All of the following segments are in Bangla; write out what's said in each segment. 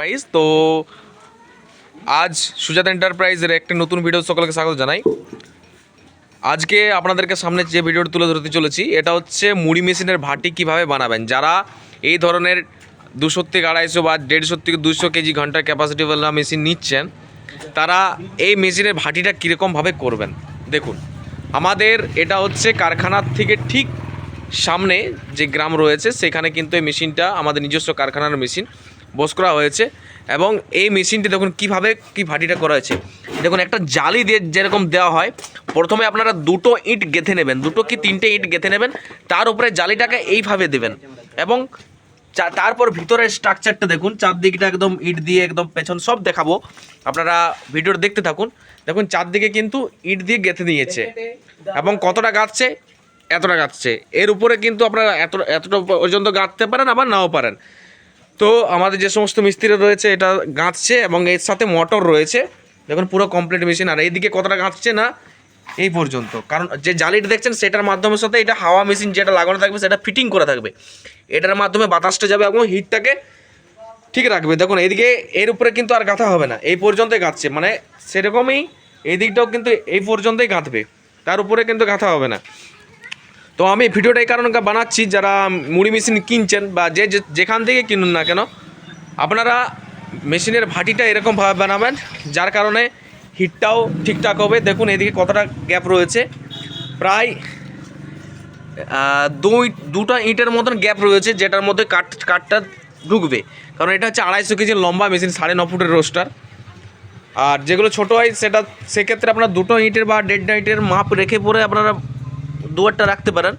এন্টারপ্রাইজ তো আজ সুজাত এন্টারপ্রাইজের একটা নতুন ভিডিও সকলকে স্বাগত জানাই। আজকে আপনাদেরকে সামনে যে ভিডিওটা তুলে ধরতে চলেছি, এটা হচ্ছে মুড়ি মেশিনের ভাটি কীভাবে বানাবেন। যারা এই ধরনের দুশো থেকে আড়াইশো বা দেড়শো থেকে দুশো কেজি ঘণ্টার ক্যাপাসিটিওয়ালা মেশিন নিচ্ছেন, তারা এই মেশিনের ভাটিটা কীরকমভাবে করবেন? দেখুন, আমাদের এটা হচ্ছে কারখানার থেকে ঠিক সামনে যে গ্রাম রয়েছে, সেখানে কিন্তু এই মেশিনটা আমাদের নিজস্ব কারখানার মেশিন বস করা হয়েছে এবং এই মেশিনটি দেখুন কীভাবে, কি ভাটিটা করা হয়েছে। দেখুন, একটা জালি দিয়ে যেরকম দেওয়া হয়, প্রথমে আপনারা দুটো ইট গেঁথে নেবেন, দুটো কি তিনটে ইট গেঁথে নেবেন, তার উপরে জালিটাকে এইভাবে দেবেন এবং তারপর ভিতরের স্ট্রাকচারটা দেখুন, চারদিকটা একদম ইট দিয়ে একদম পেছন সব দেখাবো। আপনারা ভিডিওটা দেখতে থাকুন। দেখুন, চারদিকে কিন্তু ইট দিয়ে গেঁথে নিয়েছে। এবং কতটা গাঁথছে? এতটা গাঁথছে। এর উপরে কিন্তু আপনারা এত, এতটা পর্যন্ত গাঁথতে পারেন আবার নাও পারেন। তো আমাদের যে সমস্ত মিস্ত্রি রয়েছে, এটা গাঁথছে এবং এর সাথে মোটর রয়েছে। দেখুন, পুরো কমপ্লিট মেশিন আর এইদিকে কতটা গাঁথছে না, এই পর্যন্ত। কারণ যে জালিটা দেখছেন, সেটার মাধ্যমের সাথে এটা হাওয়া মেশিন যেটা লাগানো থাকবে, সেটা ফিটিং করা থাকবে। এটার মাধ্যমে বাতাসটা যাবে এবং হিটটাকে ঠিক রাখবে। দেখুন এদিকে এর উপরে কিন্তু আর গাঁথা হবে না। এই পর্যন্তই গাঁথছে। মানে সেরকমই এই দিকটাও কিন্তু এই পর্যন্তই গাঁথবে। তার উপরে কিন্তু গাঁথা হবে না। তো আমি ভিডিওটা এই কারণে বানাচ্ছি, যারা মুড়ি মেশিন কিনছেন বা যে যেখান থেকে কিনুন না কেন, আপনারা মেশিনের ভাটিটা এরকমভাবে বানাবেন, যার কারণে হিটটাও ঠিকঠাক হবে। দেখুন, এদিকে কতটা গ্যাপ রয়েছে। প্রায় দুই দুটো ইটের মতন গ্যাপ রয়েছে, যেটার মধ্যে কাঠ কাঠটা ঢুকবে। কারণ এটা হচ্ছে আড়াইশো কেজি লম্বা মেশিন, সাড়ে ন ফুটের রোস্টার। আর যেগুলো ছোটো হয়, সেটা সেক্ষেত্রে আপনার দুটো ইটের বা দেড় ইটের মাপ রেখে পরে আপনারা দুয়ারটা রাখতে পারেন।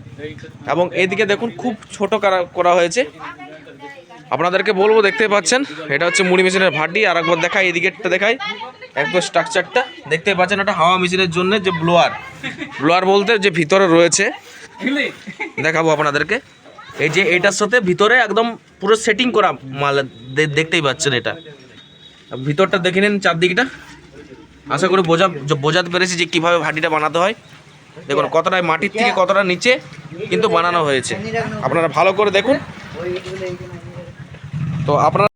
এবং এদিকে দেখুন খুব ছোট করা হয়েছে। আপনাদেরকে বলব, দেখতে পাচ্ছেন? এটা হচ্ছে মুড়ি মেশিনের ভাটি, আর একবার দেখাই, এদিকেরটা দেখাই। একদম স্ট্রাকচারটা দেখতে পাচ্ছেন এটা হাওয়া মেশিনের জন্য যে ব্লোয়ার ব্লোয়ার বলতে যে ভিতরে রয়েছে। দেখাবো আপনাদেরকে। এই যে এটার সাথে ভিতরে একদম পুরো সেটিং করা মাল। দেখতেই পাচ্ছেন এটা। ভিতরটা দেখে নিন চারদিকটা। আশা করি বোঝা, বোঝাতে পেরেছি যে কীভাবে ভাটিটা বানাতে হয়। দেখুন, কতটা মাটির থেকে কতটা নিচে কিন্তু বানানো হয়েছে। আপনারা ভালো করে দেখুন। তো আপনারা